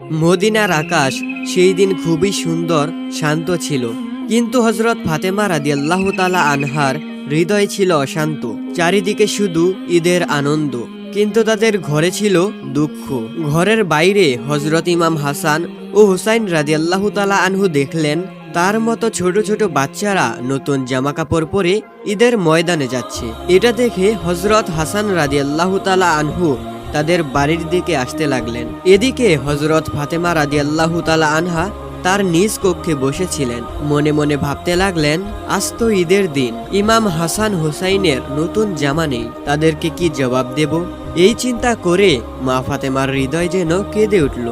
মদিনার আকাশ সেই দিন খুবই সুন্দর, শান্ত ছিল। কিন্তু হজরত ফাতেমা রাদিয়াল্লাহ তালা আনহার হৃদয় ছিল অশান্ত। চারিদিকে শুধু ঈদের আনন্দ। কিন্তু তাদের ঘরে ছিল দুঃখ। ঘরের বাইরে হজরত ইমাম হাসান ও হুসাইন রাদিয়াল্লাহ তালা আনহু দেখলেন, তার মতো ছোট ছোট বাচ্চারা নতুন জামা কাপড় পরে ঈদের ময়দানে যাচ্ছে। এটা দেখে হজরত হাসান রাদিয়াল্লাহ তালা আনহু তাদের বাড়ির দিকে আসতে লাগলেন। এদিকে হজরত ফাতেমা রাদিয়াল্লাহ তালা আনহা তার নিজ কক্ষে বসেছিলেন। মনে মনে ভাবতে লাগলেন আজ তো ঈদের দিন, ইমাম হাসান হুসাইনের নতুন জামা নেই, তাদেরকে কি জবাব দেব? এই চিন্তা করে মা ফাতেমার হৃদয় যেন কেঁদে উঠল।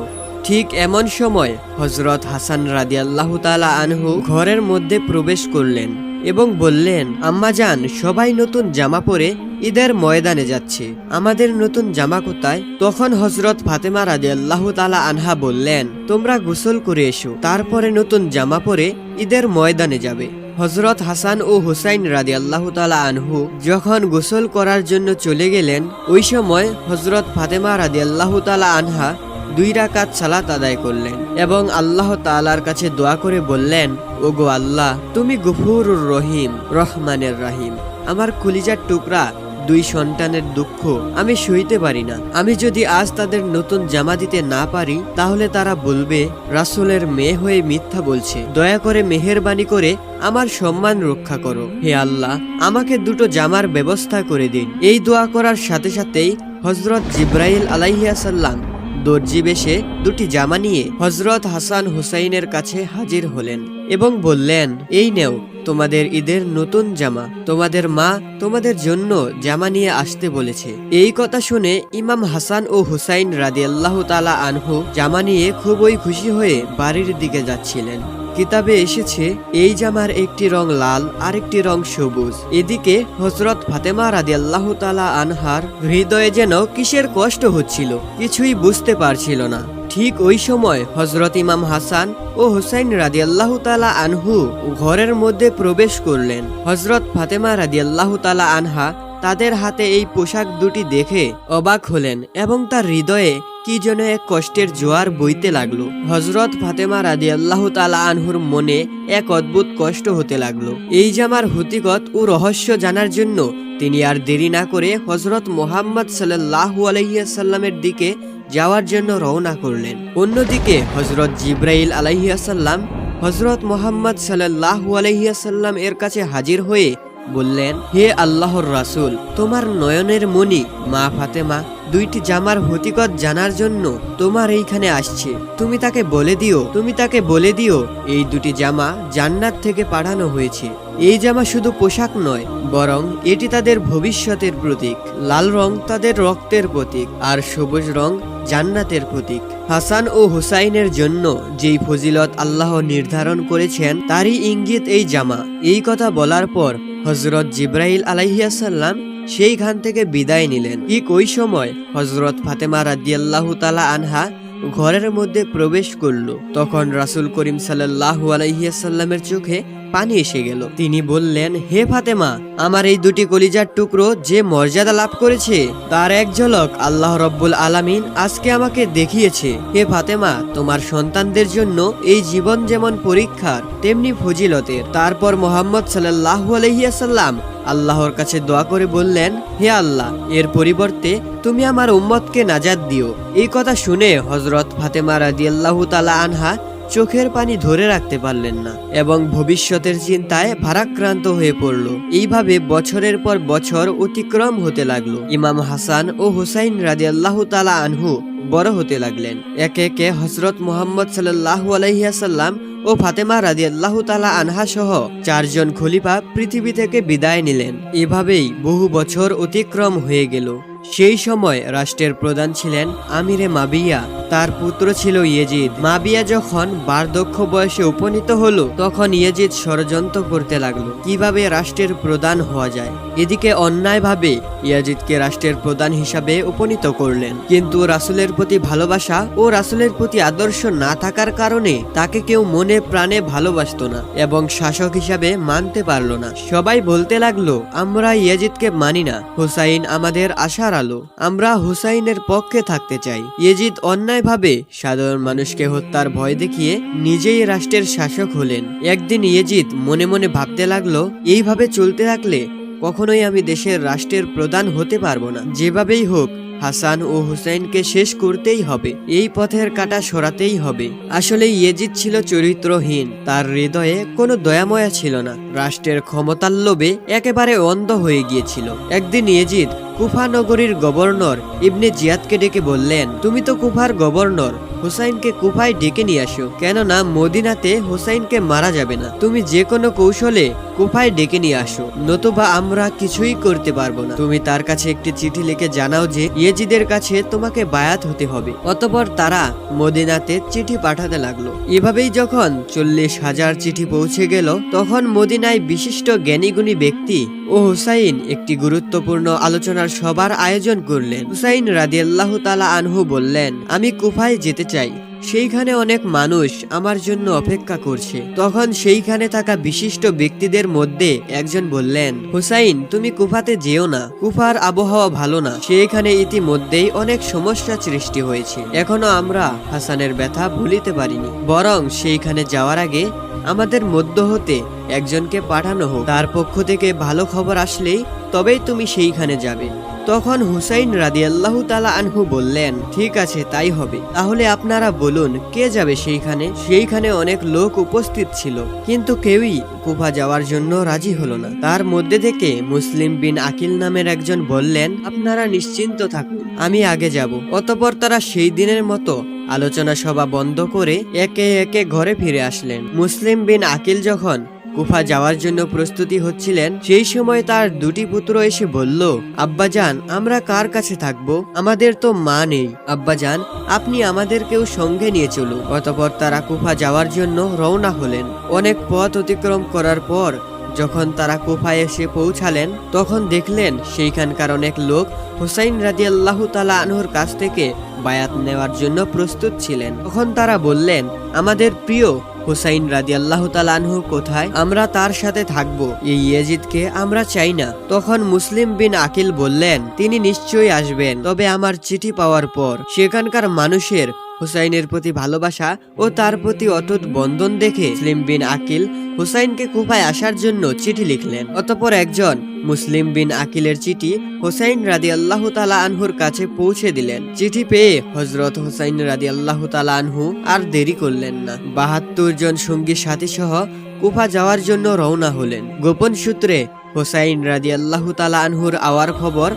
ঠিক এমন সময় হজরত হাসান রাদিয়াল্লাহ তালা আনহু ঘরের মধ্যে প্রবেশ করলেন। এবং বললেন, আম্মা যান, সবাই নতুন জামা পরে ঈদের ময়দানে যাচ্ছে। আমাদের নতুন জামা কোথায়? তখন হজরত ফাতেমা রাজি আল্লাহ তালা আনহা বললেন, তোমরা গোসল করে এসো, তারপরে নতুন জামা পরে ঈদের ময়দানে যাবে। হজরত হাসান ও হুসাইন রাদি আল্লাহ তালা আনহু যখন গোসল করার জন্য চলে গেলেন, ওই সময় হজরত ফাতেমা রাদি আল্লাহ তালা আনহা দুই রাকাত সালাত আদায় করলেন এবং আল্লাহ তালার কাছে দোয়া করে বললেন, ওগো আল্লাহ, তুমি গফুরুর রহিম, রহমানের রাহিম। আমার কলিজার টুকরা দুই সন্তানের দুঃখ আমি সইতে পারি না। আমি যদি আজ তাদের নতুন জামা দিতে না পারি, তাহলে তারা বলবে, রাসূলের মেয়ে হয়ে মিথ্যা বলছে। দয়া করে মেহেরবানি করে আমার সম্মান রক্ষা করো। হে আল্লাহ, আমাকে দুটো জামার ব্যবস্থা করে দিন। এই দোয়া করার সাথে সাথেই হজরত জিব্রাইল আলাইহিয়াসাল্লাম দর্জি বেশে দুটি জামা নিয়ে হজরত হাসান হুসাইনের কাছে হাজির হলেন এবং বললেন, এই নেও, তোমাদের ঈদের নতুন জামা। তোমাদের মা তোমাদের জন্য জামা নিয়ে আসতে বলেছে। এই কথা শুনে ইমাম হাসান ও হুসাইন রাদি আল্লাহ তালা আনহু জামা নিয়ে খুবই খুশি হয়ে বাড়ির দিকে যাচ্ছিলেন। কিতাবে এসেছে, এই জামার একটি রং লাল, আরেকটি রং সবুজ। এদিকে হজরত ফাতেমা রাদি আল্লাহ তালা আনহার হৃদয়ে যেন কিসের কষ্ট হচ্ছিল, কিছুই বুঝতে পারছিল না। ঠিক ওই সময় হজরত ইমাম হাসান ও হুসাইন রাদি আল্লাহ তালা আনহু ঘরের মধ্যে প্রবেশ করলেন। হজরত ফাতেমা রাদি আল্লাহ তালা আনহা তাদের হাতে এই পোশাক দুটি দেখে অবাক হলেন এবং তার হৃদয়ে কি যেন এক কষ্টের জোয়ার বইতে লাগল। হজরত ফাতেমা রাদি আল্লাহ তালা আনহুর মনে এক অদ্ভুত কষ্ট হতে লাগল। এই জামার হতিগত ও রহস্য জানার জন্য তিনি আর দেরি না করে হজরত মোহাম্মদ সাল্লাহু আলহিয়াসাল্লামের দিকে যাওয়ার জন্য রওনা করলেন। অন্যদিকে হজরত জিব্রাইল আলাইহিয়াসাল্লাম হজরত মোহাম্মদ সাল্লাহু আলহিয়াসাল্লাম এর কাছে হাজির হয়ে বললেন, হে আল্লাহর রাসূল, তোমার নয়নের মণি মা ফাতেমা দুইটি জামার হতিকত জানার জন্য তোমার এইখানে আসছে। তুমি তাকে বলে দিও, তুমি তাকে বলে দিও, এই দুটি জামা জান্নাত থেকে পাঠানো হয়েছে। এই জামা শুধু পোশাক নয়, বরং এটি তাদের ভবিষ্যতের প্রতীক। লাল রং তাদের রক্তের প্রতীক, আর সবুজ রং জান্নাতের প্রতীক। হাসান ও হুসাইনের জন্য যেই ফজিলত আল্লাহ নির্ধারণ করেছেন, তারই ইঙ্গিত এই জামা। এই কথা বলার পর হজরত জিব্রাইল আলাইহিয়াসাল্লাম সেই খান থেকে বিদায় নিলেন। ঠিক ওই সময় হজরত ফাতেমা রাদিয়াল্লাহু তালা আনহা ঘরের মধ্যে প্রবেশ করল। তখন রাসুল করিম সাল্লাল্লাহু আলাইহিয়াসাল্লামের চোখে পানি এসে গেল। তিনি বললেন, হে ফাতেমা, আমার এই দুটি কলিজার টুকরো যে মর্যাদা লাভ করেছে, তার এক ঝলক আল্লাহ রব্বুল আলামিন আজকে আমাকে দেখিয়েছে। হে ফাতেমা, তোমার সন্তানদের জন্য এই জীবন যেমন পরীক্ষার, তেমনি ফজিলতের। তারপর মোহাম্মদ সাল্লাল্লাহু আলহিয়াসাল্লাম আল্লাহর কাছে দোয়া করে বললেন, হে আল্লাহ, এর পরিবর্তে তুমি আমার উম্মতকে নাজাদ দিও। এই কথা শুনে হজরত ফাতেমা রাদিয়াল্লাহু তালা আনহা চোখের পানি ধরে রাখতে পারলেন না এবং ভবিষ্যতের চিন্তায় ভারাক্রান্ত হয়ে পড়ল। এইভাবে বছরের পর বছর অতিক্রম হতে লাগল। ইমাম হাসান ও হুসাইন রাদিয়াল্লাহু তালা আনহু বড় হতে লাগলেন। একে একে হজরত মোহাম্মদ সাল্লাল্লাহু আলাইহিয়াসাল্লাম ও ফাতেমা রাদিয়াল্লাহু তালা আনহা সহ চারজন খলিফা পৃথিবী থেকে বিদায় নিলেন। এভাবেই বহু বছর অতিক্রম হয়ে গেল। সেই সময় রাষ্ট্রের প্রধান ছিলেন আমিরে মাবিয়া। তার পুত্র ছিল ইয়েজিদ। মাবিয়া যখন বার্ধক্য বয়সে উপনীত হলো, তখন ইয়েজিদ ষড়যন্ত্র করতে লাগল। কীভাবে রাষ্ট্রের প্রধান হওয়া যায়? এদিকে অন্যায়ভাবে ইয়াজিদকে রাষ্ট্রের প্রধান হিসাবে উপনীত করলেন। কিন্তু রাসুলের প্রতি ভালোবাসা ও রাসুলের প্রতি আদর্শ না থাকার কারণে তাকে কেউ মনে প্রাণে ভালোবাসতো না এবং শাসক হিসাবে মানতে পারল না। সবাই বলতে লাগল, আমরা ইয়াজিদকে মানি না। হুসাইন আমাদের আশার আলো। আমরা হুসাইনের পক্ষে থাকতে চাই। ইয়েজিদ অন্যায় অন্যায়ভাবে সাধারণ মানুষকে হত্যার ভয় দেখিয়ে নিজেই রাষ্ট্রের শাসক হলেন। একদিন ইয়েজিদ মনে মনে ভাবতে লাগল, এইভাবে চলতে থাকলে কখনোই আমি দেশের রাষ্ট্রের প্রধান হতে পারব না। যেভাবেই হোক হাসান ও হুসাইনকে শেষ করতেই হবে। এই পথের কাটা সরাতেই হবে। আসলে ইয়েজিদ ছিল চরিত্রহীন। তার হৃদয়ে কোনো দয়াময়া ছিল না। রাষ্ট্রের ক্ষমতার লোভে একেবারে অন্ধ হয়ে গিয়েছিল। একদিন ইয়েজিদ কুফা নগরীর গভর্নর ইবনে জিয়াদকে ডেকে বললেন, তুমি তো কুফার গভর্নর। হুসাইনকে কুফায় ডেকে নিয়ে আসো। কেননা মদিনাতে হুসাইনকে মারা যাবে না। তুমি যে কোনো কৌশলে কুফায় ডেকে নিয়ে আসো। নতুবা আমরা কিছুই করতে পারব না। তুমি তার কাছে একটি চিঠি লিখে জানাও যে ইয়েজিদের কাছে তোমাকে বায়াত হতে হবে। অতপর তারা মদিনাতে চিঠি পাঠাতে লাগল। এভাবেই যখন চল্লিশ হাজার চিঠি পৌঁছে গেল, তখন মদিনায় বিশিষ্ট জ্ঞানীগুণী ব্যক্তি ও হুসাইন একটি গুরুত্বপূর্ণ আলোচনার সবার আয়োজন করলেন। হুসাইন রাদিয়াল্লাহু তালা আনহু বললেন, আমি কুফায় যেতে চাই। সেইখানে অনেক মানুষ আমার জন্য অপেক্ষা করছে। তখন সেইখানে থাকা বিশিষ্ট ব্যক্তিদের মধ্যে একজন বললেন, হুসাইন, তুমি কুফাতে যেও না। কুফার আবহাওয়া ভালো না। সেইখানে ইতিমধ্যেই অনেক সমস্যা সৃষ্টি হয়েছে। এখনও আমরা হাসানের ব্যথা ভুলিতে পারিনি। বরং সেইখানে যাওয়ার আগে আমাদের মধ্য হতে একজনকে পাঠানো হোক। তার পক্ষ থেকে ভালো খবর আসলেই তবেই তুমি সেইখানে যাবে। তখন হুসাইন রাদিয়াল্লাহু তালা আনহু বললেন, ঠিক আছে, তাই হবে। তাহলে আপনারা বলুন, কে যাবে সেইখানে? সেইখানে অনেক লোক উপস্থিত ছিল, কিন্তু কেউই কুফা যাওয়ার জন্য রাজি হলো না। তার মধ্যে থেকে মুসলিম বিন আকিল নামের একজন বললেন, আপনারা নিশ্চিন্ত থাকুন, আমি আগে যাব। অতপর তারা সেই দিনের মতো আলোচনা সভা বন্ধ করে একে একে ঘরে ফিরে আসলেন। মুসলিম বিন আকিল যখন কুফা যাওয়ার জন্য প্রস্তুতি হচ্ছিলেন, সেই সময় তার দুটি পুত্র এসে বলল, আব্বাজান, আমরা কার কাছে থাকব? আমাদের তো মা নেই। আব্বাজান, আপনি আমাদেরকেও সঙ্গে নিয়ে চলুন। অতপর তারা কুফা যাওয়ার জন্য রওনা হলেন। অনেক পথ অতিক্রম করার পর যখন তারা কুফায় এসে পৌঁছালেন, তখন দেখলেন সেইখানকার অনেক লোক হুসাইন রাজি আল্লাহ তালা আনহুর কাছ থেকে বায়াত নেওয়ার জন্য প্রস্তুত ছিলেন। তখন তারা বললেন, আমাদের প্রিয় হুসাইন রাজি আল্লাহ তালানহু কোথায়? আমরা তার সাথে থাকব। এই ইয়েজিদকে আমরা চাই না। তখন মুসলিম বিন আকিল বললেন, তিনি নিশ্চয়ই আসবেন। তবে আমার চিঠি পাওয়ার পর সেখানকার মানুষের হুসাইনের প্রতি ভালোবাসা ও তার প্রতি অটুট বন্ধন দেখে মুসলিম বিন আকিল হুসাইনকে কুফায় আসার জন্য চিঠি লিখলেন। অতপর একজন মুসলিম বিন আকিলের চিঠি হুসাইন রাদি আল্লাহ তালা আনহুর কাছে পৌঁছে দিলেন। চিঠি পেয়ে হজরত হুসাইন রাদি আল্লাহ তালা আনহু আর দেরি করলেন না। বাহাত্তর জন সঙ্গী সাথী সহ কুফা যাওয়ার জন্য রওনা হলেন। গোপন সূত্রে হোসাইন রাদি আল্লাহ তালা আনহুর আওয়ার খবর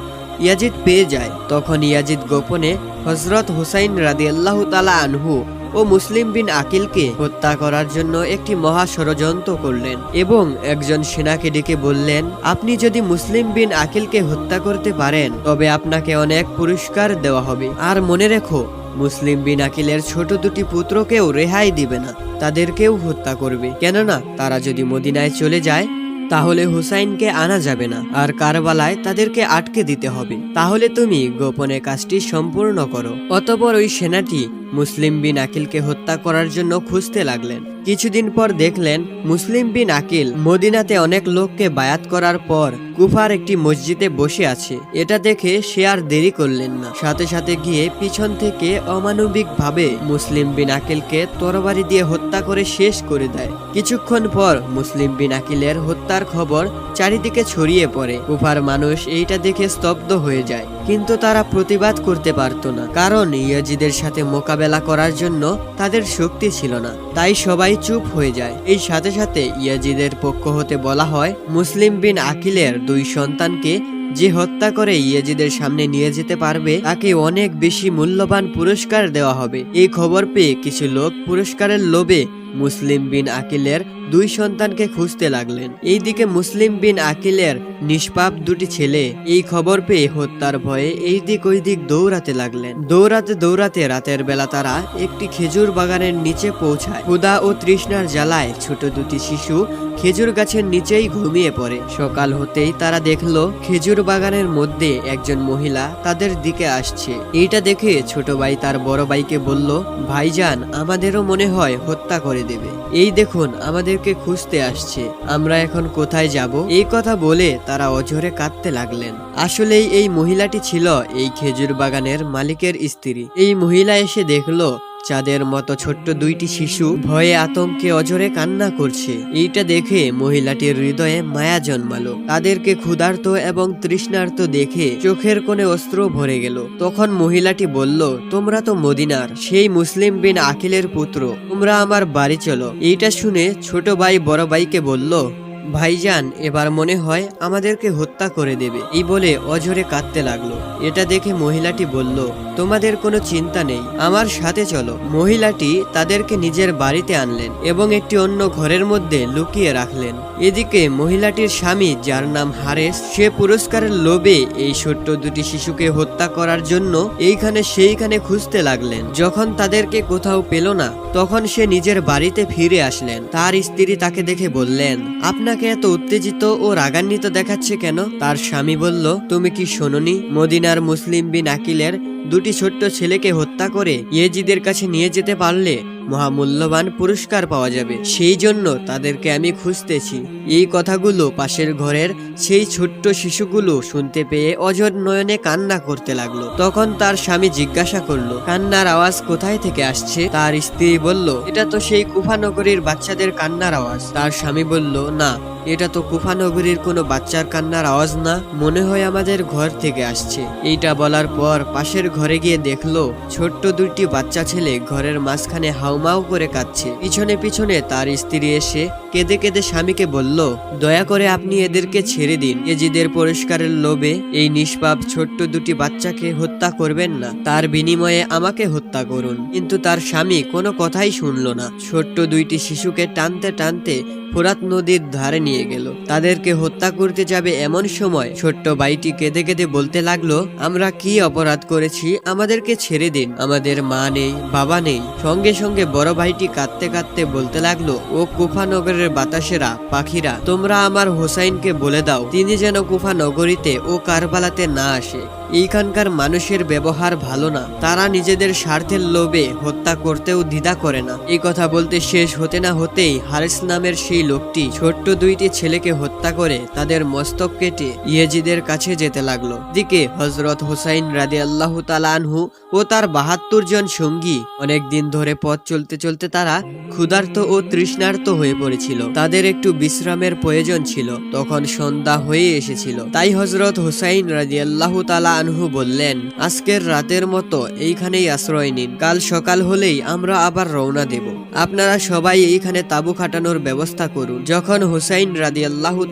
ইয়াজিদ পেয়ে যায়। তখন ইয়াজিদ গোপনে হজরত হুসাইন রাদি আল্লাহ তালা আনহু ও মুসলিম বিন আকিলকে হত্যা করার জন্য একটি মহা ষড়যন্ত্র করলেন এবং একজন সেনাকে ডেকে বললেন, আপনি যদি মুসলিম বিন আকিলকে হত্যা করতে পারেন, তবে আপনাকে অনেক পুরস্কার দেওয়া হবে। আর মনে রেখো, মুসলিম বিন আকিলের ছোট দুটি পুত্রকেও রেহাই দিবে না, তাদেরকেও হত্যা করবে। কেননা তারা যদি মদিনায় চলে যায় তাহলে হুসাইনকে আনা যাবে না, আর কারবালায় তাদেরকে আটকে দিতে হবে। তাহলে তুমি গোপনে কাজটি সম্পূর্ণ করো। অতপর ওই সেনাটি মুসলিম বিন আকিলকে হত্যা করার জন্য খুঁজতে লাগলেন। কিছুদিন পর দেখলেন, মুসলিম বিন আকিল মদিনাতে অনেক লোককে বায়াত করার পর কুফার একটি মসজিদে বসে আছে। এটা দেখে সে আর দেরি করলেন না। সাথে সাথে গিয়ে পিছন থেকে অমানবিক ভাবে মুসলিম বিন আকিলকে তরবারি দিয়ে হত্যা করে শেষ করে দেয়। কিছুক্ষণ পর মুসলিম বিন আকিলের হত্যার খবর চারিদিকে ছড়িয়ে পড়ে। কুফার মানুষ এইটা দেখে স্তব্ধ হয়ে যায়। কিন্তু তারা প্রতিবাদ করতে পারত না, কারণ ইয়াজিদের সাথে মোকাবেলা করার জন্য তাদের শক্তি ছিল না। তাই সবাই চুপ হয়ে যায়। এই সাথে সাথে ইয়াজিদের পক্ষ হতে বলা হয়, মুসলিম বিন আকিলের দুই সন্তানকে যে হত্যা করে ইয়াজিদের সামনে নিয়ে যেতে পারবে, তাকে অনেক বেশি মূল্যবান পুরস্কার দেওয়া হবে। এই খবর পেয়ে কিছু লোক পুরস্কারের লোভে মুসলিম বিন আকিলের দুই সন্তানকে খুঁজতে লাগলেন। এইদিকে মুসলিম বিন আকিলের নিষ্পাপ দুটি ছেলে এই খবর পেয়ে হত্যার ভয়ে এই দিক ওই দিক দৌড়াতে লাগলেন। দৌড়াতে দৌড়াতে রাতের বেলা তারা একটি খেজুর বাগানের নিচে পৌঁছায়। ক্ষুদা ও তৃষ্ণার জ্বালায় ছোট দুটি শিশু খেজুর গাছের নিচেই ঘুমিয়ে পড়ে। সকাল হতেই তারা দেখল খেজুর বাগানের মধ্যে একজন মহিলা তাদের দিকে আসছে। এইটা দেখে ছোট ভাই তার বড় ভাইকে বলল, ভাইজান, আমাদেরও মনে হয় হত্যা করে করে দেবে। এই দেখুন, আমাদেরকে খুঁজতে আসছে। আমরা এখন কোথায় যাব? এই কথা বলে তারা অঝরে কাঁদতে লাগলেন। আসলেই এই মহিলাটি ছিল এই খেজুর বাগানের মালিকের স্ত্রী। এই মহিলা এসে দেখল চাঁদের মতো ছোট্ট দুইটি শিশু ভয়ে আতঙ্কে অজরে কান্না করছে। এইটা দেখে মহিলাটির হৃদয়ে মায়া জন্মালো। তাদেরকে ক্ষুধার্ত এবং তৃষ্ণার্ত দেখে চোখের কোণে অস্ত্র ভরে গেল। তখন মহিলাটি বলল, তোমরা তো মদিনার, সেই মুসলিম বিন আকিলের পুত্র। তোমরা আমার বাড়ি চলো। এইটা শুনে ছোট ভাই বড় ভাইকে বলল ভাইজান, এবার মনে হয় আমাদেরকে হত্যা করে দেবে। এই বলে অঝরে কাঁদতে লাগল। এটা দেখে মহিলাটি বলল, তোমাদের কোনো চিন্তা নেই, আমার সাথে চলো। মহিলাটি তাদেরকে নিজের বাড়িতে আনলেন এবং একটি অন্য ঘরের মধ্যে লুকিয়ে রাখলেন। এদিকে মহিলাটির স্বামী, যার নাম হারেস, সে পুরস্কারের লোভে এই ছোট্ট দুটি শিশুকে হত্যা করার জন্য এইখানে সেইখানে খুঁজতে লাগলেন। যখন তাদেরকে কোথাও পেল না, তখন সে নিজের বাড়িতে ফিরে আসলেন। তার স্ত্রী তাকে দেখে বললেন, আপনাকে এত উত্তেজিত ও রাগান্বিত দেখাচ্ছে কেন? তার স্বামী বলল, তুমি কি শোনোনি? মদিনার মুসলিম বিন আকিলের দুটি ছোট্ট ছেলেকে হত্যা করে ইয়েজিদের কাছে নিয়ে যেতে পারলে মহামূল্যবান পুরস্কার পাওয়া যাবে। সেই জন্য তাদেরকে আমি খুঁজতেছি। এই কথাগুলো পাশের ঘরের সেই ছোট্ট শিশুগুলো শুনতে পেয়ে অজর নয়নে কান্না করতে লাগল। তখন তার স্বামী জিজ্ঞাসা করল, কান্নার আওয়াজ কোথায় থেকে আসছে? তার স্ত্রী বলল, এটা তো সেই কুফানগরীর বাচ্চাদের কান্নার আওয়াজ। তার স্বামী বলল, না, এটা তো কুফানগরীর কোনো বাচ্চার কান্নার আওয়াজ না। মনে হয় আমাদের ঘর থেকে আসছে। এইটা বলার পর পাশের ঘরে গিয়ে দেখল, ছোট্ট দুইটি বাচ্চা ছেলে ঘরের মাঝখানে হাউমাউ করে কাঁদছে। পিছনে পিছনে তার স্ত্রী এসে কেঁদে কেঁদে স্বামীকে বলল, দয়া করে আপনি এদেরকে ছেড়ে দিন। এজিদের পুরস্কারের লোভে এই নিষ্পাপ ছোট্ট দুটি বাচ্চাকে হত্যা করবেন না। তার বিনিময়ে আমাকে হত্যা করুন। কিন্তু তার স্বামী কোনো কথাই শুনলো না। ছোট্ট দুইটি শিশুকে টানতে টানতে ফোরাত নদীর ধারে নিয়ে গেল। তাদেরকে হত্যা করতে যাবে এমন সময়? ছোট্ট ভাইটি কেঁদে কেঁদে বলতে লাগল, আমরা কি অপরাধ করেছি আমাদেরকে ছেড়ে দিন। আমাদের মা নেই, বাবা নেই। সঙ্গে সঙ্গে বড় ভাইটি কাঁদতে কাঁদতে বলতে লাগল, ও কুফানগরের বাতাসেরা, পাখিরা, তোমরা আমার হোসাইনকে বলে দাও, তিনি যেন কুফা নগরীতে ও কারবালাতে না আসে। এইখানকার মানুষের ব্যবহার ভালো না। তারা নিজেদের স্বার্থের লোভে হত্যা করতেও দ্বিধা করে না। এই কথা বলতে শেষ হতে না হতেই হারিস নামের সেই লোকটি ছোট্ট দুইটি ছেলেকে হত্যা করে তাদের মস্তক কেটে ইয়েজিদের কাছে যেতে লাগল। দিকে হজরত হুসাইন রাদি আল্লাহ আনহু ও তার বাহাত্তর জন সঙ্গী অনেক দিন ধরে পথ চলতে চলতে তারা ক্ষুধার্ত ও তৃষ্ণার্ত হয়ে পড়েছিল। তাদের একটু বিশ্রামের প্রয়োজন ছিল। তখন সন্ধ্যা হয়ে এসেছিল। তাই হজরত হুসাইন রাজি আল্লাহ তালা আনহু বললেন, আজকের রাতের মতো এইখানেই আশ্রয় নিন। কাল সকাল হলেই আমরা আবার রওনা দেব। আপনারা সবাই এইখানে তাবু খাটানোর ব্যবস্থা করুন। যখন হুসাইন রাদি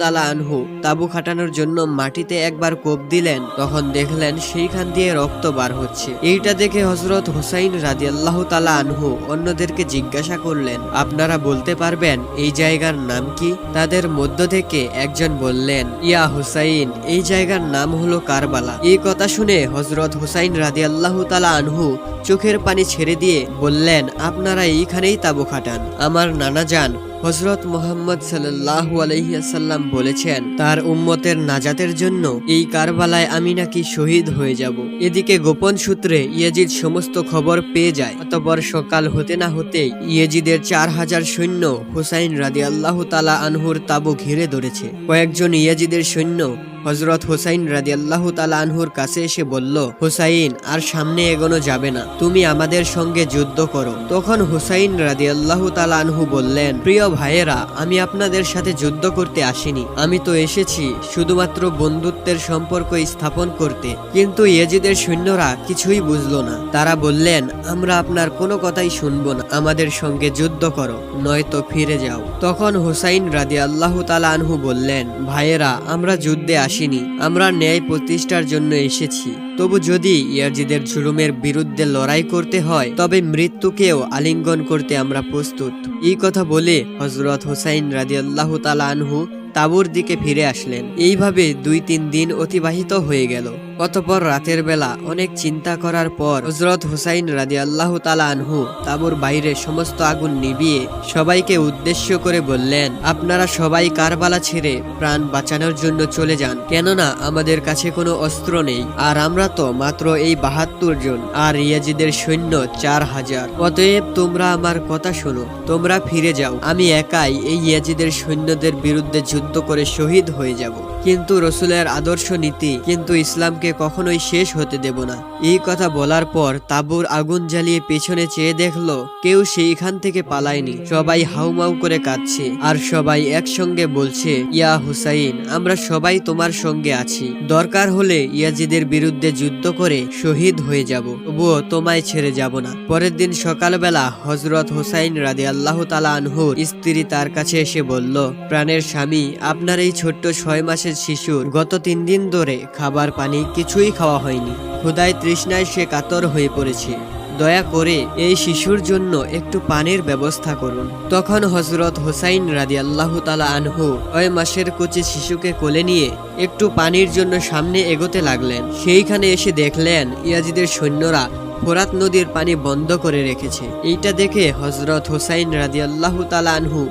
তালা আনহু তাবু খাটানোর জন্য মাটিতে একবার কোপ দিলেন, তখন দেখলেন সেইখান দিয়ে রক্ত বার হচ্ছে। এইটা দেখে হজরত হুসাইন রাদি আল্লাহ তালা আনহু অন্যদেরকে জিজ্ঞাসা করলেন, আপনারা বলতে পারবেন এই জায়গার নাম কি? তাদের মধ্য থেকে একজন বললেন, ইয়া হুসাইন, এই জায়গার নাম হলো কারবালা। এই কথা শুনে হজরত হুসাইন রাদি আল্লাহ তালা আনহু চোখের পানি ছেড়ে দিয়ে বললেন, আপনারা এইখানেই তাবু খাটান। আমার নানা যান হজরত মোহাম্মদ সাল্লাহ আলহিয়াসাল্লাম বলেছেন, তার উম্মতের নাজাতের জন্য এই কারবালায় আমি নাকি শহীদ হয়ে যাব। এদিকে গোপন সূত্রে ইয়েজিদ সমস্ত খবর পেয়ে যায়। অতপর সকাল হতে না হতে ইয়েজিদের চার হাজার সৈন্য হুসাইন রাদি আল্লাহ তালা আনহুর তাবু ঘিরে ধরেছে। কয়েকজন ইয়েজিদের সৈন্য হজরত হুসাইন রাজি আল্লাহ আনহুর কাছে এসে বলল, হুসাইন, আর সামনে এগোনো যাবে না। তুমি আমাদের সঙ্গে যুদ্ধ করো। তখন হুসাইন রাজি আল্লাহ আনহু বললেন, প্রিয় ভাইয়েরা, আমি আপনাদের সাথে যুদ্ধ করতে আসিনি। আমি তো এসেছি শুধুমাত্র বন্ধুত্বের সম্পর্ক স্থাপন করতে। কিন্তু ইয়েজিদের সৈন্যরা কিছুই বুঝলো না। তারা বললেন, আমরা আপনার কোনো কথাই শুনব না। আমাদের সঙ্গে যুদ্ধ করো, নয়তো ফিরে যাও। তখন হুসাইন রাজি আল্লাহ আনহু বললেন, ভাইয়েরা, আমরা যুদ্ধে আসিনি। আমরা ন্যায় প্রতিষ্ঠার জন্য এসেছি। তবু যদি ইয়ারজিদের ঝুলুমের বিরুদ্ধে লড়াই করতে হয়, তবে মৃত্যুকেও আলিঙ্গন করতে আমরা প্রস্তুত। এই কথা বলে হজরত হোসাইন রাজি তালা আনহু তাবুর দিকে ফিরে আসলেন। এইভাবে দুই তিন দিন অতিবাহিত হয়ে গেল। অতপর রাতের বেলা অনেক চিন্তা করার পর হজরত হুসাইন রাজি আল্লাহ তালা আনহু তাবুর বাইরে সমস্ত আগুন নিভিয়ে সবাইকে উদ্দেশ্য করে বললেন, আপনারা সবাই কারবালা ছেড়ে প্রাণ বাঁচানোর জন্য চলে যান, কেননা আমাদের কাছে কোনো অস্ত্র নেই, আর আমরা তো মাত্র এই বাহাত্তর জন, আর ইয়াজিদের সৈন্য চার হাজার। অতএব তোমরা আমার কথা শোনো, তোমরা ফিরে যাও, আমি একাই এই ইয়াজিদের সৈন্যদের বিরুদ্ধে যুদ্ধ করে শহীদ হয়ে যাব। কিন্তু রসুলের আদর্শ নীতি কিন্তু ইসলামকে কখনোই শেষ হতে দেব না। এই কথা বলার পর তাবুর আগুন জ্বালিয়ে পেছনে চেয়ে দেখল, কেউ সেইখান থেকে পালায়নি। সবাই হাউমাউ করে কাঁদছে আর সবাই একসঙ্গে বলছে, ইয়া হুসাইন, আমরা সবাই তোমার সঙ্গে আছি। দরকার হলে ইয়াজিদের বিরুদ্ধে যুদ্ধ করে শহীদ হয়ে যাব। তবুও তোমায় ছেড়ে যাব না। পরের দিন সকালবেলা হজরত হুসাইন রাদি আল্লাহ তালা আনহুর স্ত্রী তার কাছে এসে বলল, প্রাণের স্বামী, আপনার এই ছোট্ট ছয় মাসের শিশুর গত তিন দিন ধরে খাবার পানি কিছুই খাওয়া হয়নি। ক্ষুদায় তৃষ্ণায় সে কাতর হয়ে পড়েছে। দয়া করে এই শিশুর জন্য একটু পানির ব্যবস্থা করুন। তখন হজরত হোসাইন রাদি আল্লাহ তালা আনহু ছয় মাসের কচি শিশুকে কোলে নিয়ে একটু পানির জন্য সামনে এগোতে লাগলেন। সেইখানে এসে দেখলেন ইয়াজিদের সৈন্যরা ফোরাত নদীর পানি বন্ধ করে রেখেছে। এইটা দেখে হজরত হোসাইন রাদি আল্লাহ তালা আনহু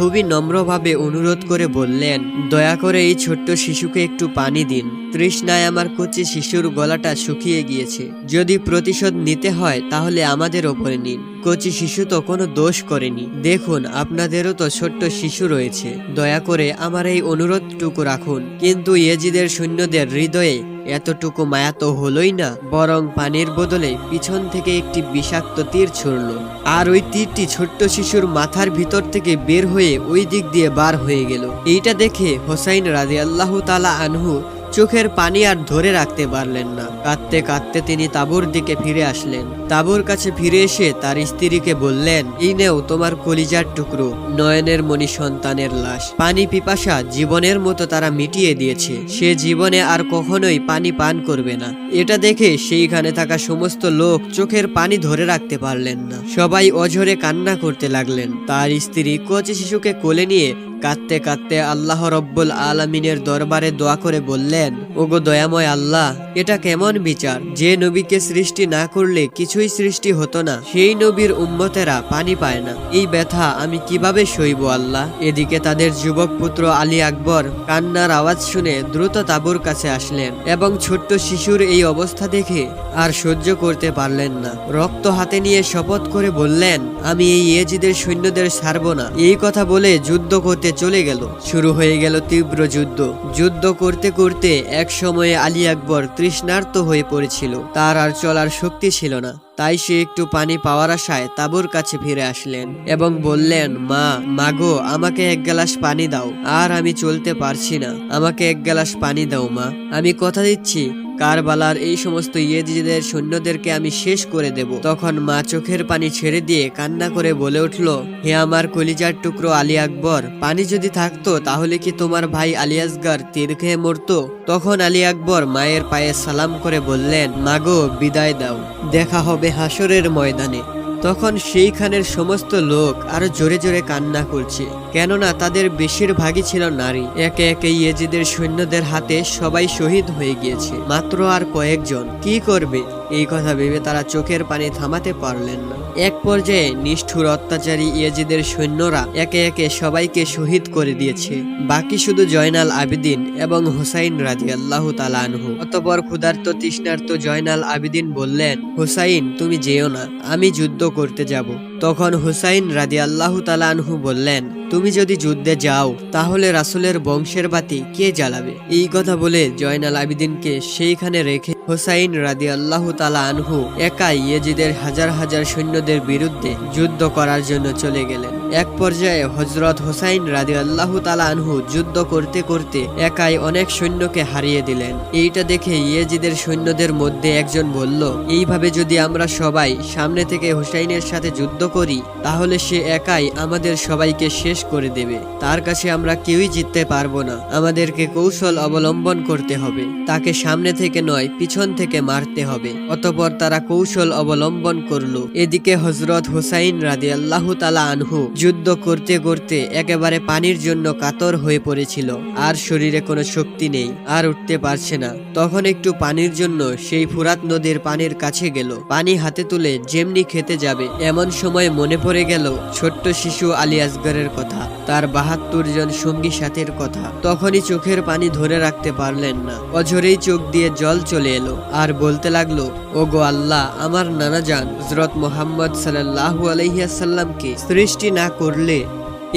খুবই নম্রভাবে অনুরোধ করে বললেন, দয়া করে এই ছোট্ট শিশুকে একটু পানি দিন। তৃষ্ণায় আমার কচি শিশুর গলাটা শুকিয়ে গিয়েছে। যদি প্রতিশোধ নিতে হয়, তাহলে আমাদের ওপরে নিন। কচি শিশু তো কোনো দোষ করেনি। দেখুন, আপনাদেরও তো ছোট্ট শিশু রয়েছে। দয়া করে আমার এই অনুরোধটুকু রাখুন। কিন্তু ইয়েজিদের সৈন্যদের হৃদয়ে এতটুকু মায়া তো হলোই না, বরং পানির বদলে পিছন থেকে একটি বিষাক্ত তীর ছুড়ল। আর ওই তীরটি ছোট্ট শিশুর মাথার ভিতর থেকে বের হয়ে ওই দিক দিয়ে বার হয়ে গেল। এইটা দেখে হোসাইন রাজি আল্লাহ তালা আনহু চোখের পানি আর ধরে রাখতে পারলেন না। কাঁদতে কাঁদতে তিনি তাবুর দিকে ফিরে আসলেন। তাবুর কাছে ফিরে এসে তার স্ত্রীকে বললেন, এই নেও তোমার কলিজার টুকরো, নয়নের মণি সন্তানের লাশ। পানি পিপাসা জীবনের মতো তারা মিটিয়ে দিয়েছে। সে জীবনে আর কখনোই পানি পান করবে না। এটা দেখে সেইখানে থাকা সমস্ত লোক চোখের পানি ধরে রাখতে পারলেন না। সবাই অঝরে কান্না করতে লাগলেন। তার স্ত্রী কচি শিশুকে কোলে নিয়ে কাঁদতে কাঁদতে আল্লাহ রব্বুল আলমিনের দরবারে দোয়া করে বললেন, ওগো দয়াময় আল্লাহ, এটা কেমন বিচার? যে নবীকে সৃষ্টি না করলে কিছুই সৃষ্টি হতো না, সেই নবীর উম্মতেরা পানি পায় না। এই ব্যথা আমি কীভাবে সইব আল্লাহ? এদিকে তাদের যুবক পুত্র আলী আকবর কান্নার আওয়াজ শুনে দ্রুত তাবুর কাছে আসলেন এবং ছোট্ট শিশুর এই অবস্থা দেখে আর সহ্য করতে পারলেন না। রক্ত হাতে নিয়ে শপথ করে বললেন, আমি এই ইয়েজিদের সৈন্যদের ছাড়ব না। এই কথা বলে যুদ্ধ করতে চলে গেল। শুরু হয়ে গেল তীব্র যুদ্ধ। যুদ্ধ করতে করতে এক সময়ে আলী আকবর তৃষ্ণার্ত হয়ে পড়েছিল। তার আর চলার শক্তি ছিল না। তাই সে একটু পানি পাওয়ার আশায় তাবুর কাছে ফিরে আসলেন এবং বললেন, মা মাগো আমাকে এক গ্লাস পানি দাও। আর আমি চলতে পারছি না। আমাকে এক গ্লাস পানি দাও, মা। আমি কথা দিচ্ছি। কারবালার এই সমস্ত ইয়েজিদের সৈন্যদেরকে আমি শেষ করে দেব। তখন মা চোখের পানি ছেড়ে দিয়ে কান্না করে বলে উঠল, হে আমার কলিজার টুকরো আলী আকবর, পানি যদি থাকতো তাহলে কি তোমার ভাই আলিয়াসগার তীর খেয়ে মরতো? তখন আলী আকবর মায়ের পায়ে সালাম করে বললেন মাগো বিদায় দাও। দেখা হবে হাসরের ময়দানে। তখন সেইখানের সমস্ত লোক আরও জোরে জোরে কান্না করছে। কেননা তাদের বেশিরভাগই ছিল নারী। একে একে ইয়েজিদের সৈন্যদের হাতে সবাই শহীদ হয়ে গিয়েছে। মাত্র আর কয়েকজন। কি করবে? এই কথা ভেবে তারা চোখের পানি থামাতে পারলেন না। এক পর্যায়ে নিষ্ঠুর অত্যাচারী ইয়েজিদের সৈন্যরা একে একে সবাইকে শহীদ করে দিয়েছে। বাকি শুধু জয়নাল আবিদিন এবং হুসাইন রাজি আল্লাহ তালানহ অতপর ক্ষুধার্ত তৃষ্ণার্ত জয়নাল আবিদিন বললেন, হুসাইন, তুমি যেও না, আমি যুদ্ধ করতে যাব। তখন হুসাইন রাজি আল্লাহ তালানহু বললেন, তুমি যদি যুদ্ধে যাও, তাহলে রাসুলের বংশের বাতি কে জ্বালাবে? এই কথা বলে জয়নাল আবিদিনকে সেইখানে রেখে হোসাইন রাদি আল্লাহ তালা আনহু একাই ইয়েজিদের হাজার হাজার সৈন্যদের বিরুদ্ধে যুদ্ধ করার জন্য চলে গেলেন। এক পর্যায়ে হজরত হোসাইন রাদি আল্লাহ তালা আনহু যুদ্ধ করতে করতে একাই অনেক সৈন্যকে হারিয়ে দিলেন। এইটা দেখে ইয়েজিদের সৈন্যদের মধ্যে একজন বলল, এইভাবে যদি আমরা সবাই সামনে থেকে হুসাইনের সাথে যুদ্ধ করি, তাহলে সে একাই আমাদের সবাইকে শেষ করে দেবে। তার কাছে আমরা কেউই জিততে পারব না। আমাদেরকে কৌশল অবলম্বন করতে হবে। তাকে সামনে থেকে নয়, পিছন থেকে মারতে হবে। অতপর তারা কৌশল অবলম্বন করল। এদিকে হজরত হুসাইন রাদি আল্লাহ তালা আনহু যুদ্ধ করতে করতে একেবারে পানির জন্য কাতর হয়ে পড়েছিল। আর শরীরে কোনো শক্তি নেই, আর উঠতে পারছে না। তখন একটু পানির জন্য সেই ফুরাত নদীর পানির কাছে গেল। পানি হাতে তুলে যেমনি খেতে যাবে, এমন সময় মনে পড়ে গেল ছোট্ট শিশু আলী আসগরের কথা, তার বাহাত্তর জন সঙ্গী সাথীর কথা। তখনই চোখের পানি ধরে রাখতে পারলেন না। অঝরেই চোখ দিয়ে জল চলে এলো, আর বলতে লাগল ও গো আল্লাহ, আমার নানা যান হজরত মোহাম্মদ সাল্লাহু আলহিয়াসাল্লামকে সৃষ্টি না করলে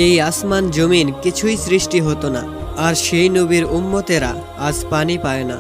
এই আসমান জমিন কিছুই সৃষ্টি হতো না, আর সেই নবীর উম্মতেরা আজ পানি পায় না।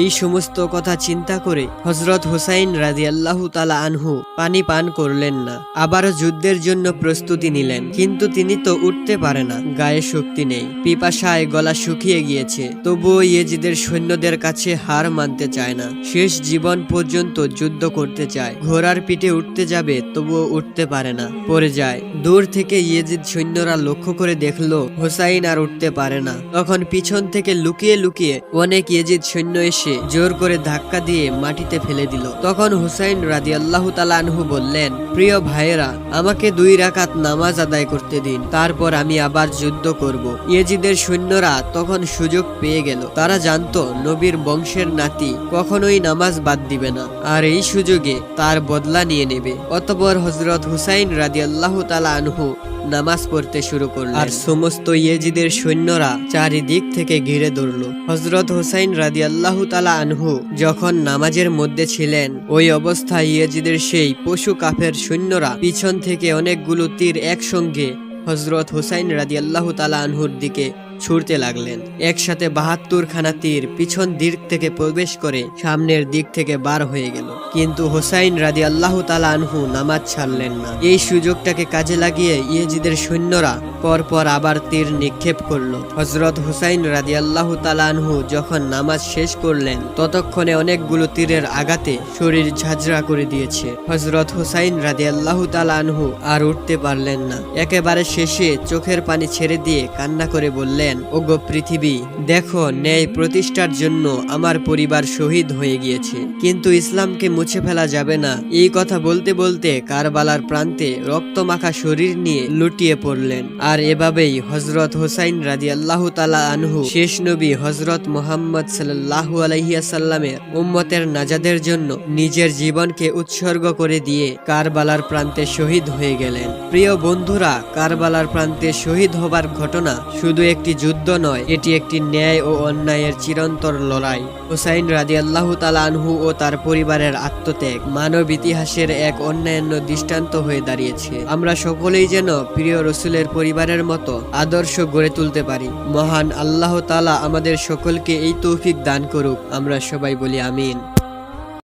এই সমস্ত কথা চিন্তা করে হজরত হুসাইন রাজি আল্লাহ তালা আনহু পানি পান করলেন না। আবারও যুদ্ধের জন্য প্রস্তুতি নিলেন, কিন্তু তিনি তো উঠতে পারে না, গায়ে শক্তি নেই। পিপাসায় গলা শুকিয়ে গিয়েছে, তবুও ইয়েজিদের সৈন্যদের কাছে হার মানতে চায় না। শেষ জীবন পর্যন্ত যুদ্ধ করতে চায়, ঘোড়ার পিঠে উঠতে যাবে, তবুও উঠতে পারে না। পড়ে যায়, দূর থেকে ইয়েজিদ সৈন্যরা লক্ষ্য করে দেখল, হোসাইন আর উঠতে পারে না। তখন পিছন থেকে লুকিয়ে লুকিয়ে অনেক ইয়েজিদ সৈন্য এসে জোর করে ধাক্কা দিয়ে মাটিতে ফেলে দিল। তখন হুসাইন রাজি আল্লাহ আনহু বললেন, প্রিয় ভাইয়েরা, আমাকে দুই রাকাত নামাজ আদায় করতে দিন, তারপর আমি আবার যুদ্ধ করব। ইয়েজিদের সৈন্যরা তখন সুযোগ পেয়ে গেল। তারা জানতো, নবীর বংশের নাতি কখনোই নামাজ বাদ দিবে না, আর এই সুযোগে তার বদলা নিয়ে নেবে। অতপর হজরত হুসাইন রাজি আল্লাহ আনহু নামাজ পড়তে শুরু করলেন। আর সমস্ত ইয়েজিদের সৈন্যরা চারিদিক থেকে ঘিরে ধরল। হজরত হোসাইন রাদি আল্লাহ তালা আনহু যখন নামাজের মধ্যে ছিলেন, ওই অবস্থায় ইয়েজিদের সেই পশু কাফের সৈন্যরা পিছন থেকে অনেকগুলো তীর একসঙ্গে হজরত হুসাইন রাদি আল্লাহ তালা আনহুর দিকে ছুটতে লাগলেন। একসাথে বাহাত্তর খানা তীর পিছন দিক থেকে প্রবেশ করে সামনের দিক থেকে বার হয়ে গেল। কিন্তু হোসাইন রাজি আল্লাহ তালা আনহু নামাজ ছাড়লেন না। এই সুযোগটাকে কাজে লাগিয়ে ইয়েজিদের সৈন্যরা পরপর আবার তীর নিক্ষেপ করল। হজরত হুসাইন রাজি আল্লাহ তালা আনহু যখন নামাজ শেষ করলেন, ততক্ষণে অনেকগুলো তীরের আঘাতে শরীর ঝাঁঝরা করে দিয়েছে। হজরত হুসাইন রাজি আল্লাহ তালা আনহু আর উঠতে পারলেন না। একেবারে শেষে চোখের পানি ছেড়ে দিয়ে কান্না করে বললেন ওগো পৃথিবী, দেখো, ন্যায় প্রতিষ্ঠার জন্য আমার পরিবার শহীদ হয়ে গিয়েছে। কিন্তু ইসলামকে মুছে ফেলা যাবে না। এই কথা বলতে বলতে কারবালার প্রান্তে রক্তমাখা শরীর নিয়ে লুটিয়ে পড়লেন। আর এভাবেই হজরত হোসাইন রাজি আল্লাহ তালা আনহু, শেষ নবী হজরত মোহাম্মদ সাল্লাহু আলহিয়াসাল্লামের উম্মতের নাজাদের জন্য নিজের জীবনকে উৎসর্গ করে দিয়ে কারবালার প্রান্তে শহীদ হয়ে গেলেন। প্রিয় বন্ধুরা, কারবালার প্রান্তে শহীদ হবার ঘটনা শুধু একটি যুদ্ধ নয়, এটি একটি ন্যায় ও অন্যায়ের চিরন্তর লড়াই। হুসাইন রাজি আল্লাহ আনহু ও তার পরিবারের আত্মত্যাগ মানব ইতিহাসের এক অন্যান্য দৃষ্টান্ত হয়ে দাঁড়িয়েছে। আমরা সকলেই যেন প্রিয় রসুলের পরিবারের মতো আদর্শ গড়ে তুলতে পারি। মহান আল্লাহ তালা আমাদের সকলকে এই তৌফিক দান করুক। আমরা সবাই বলি আমিন।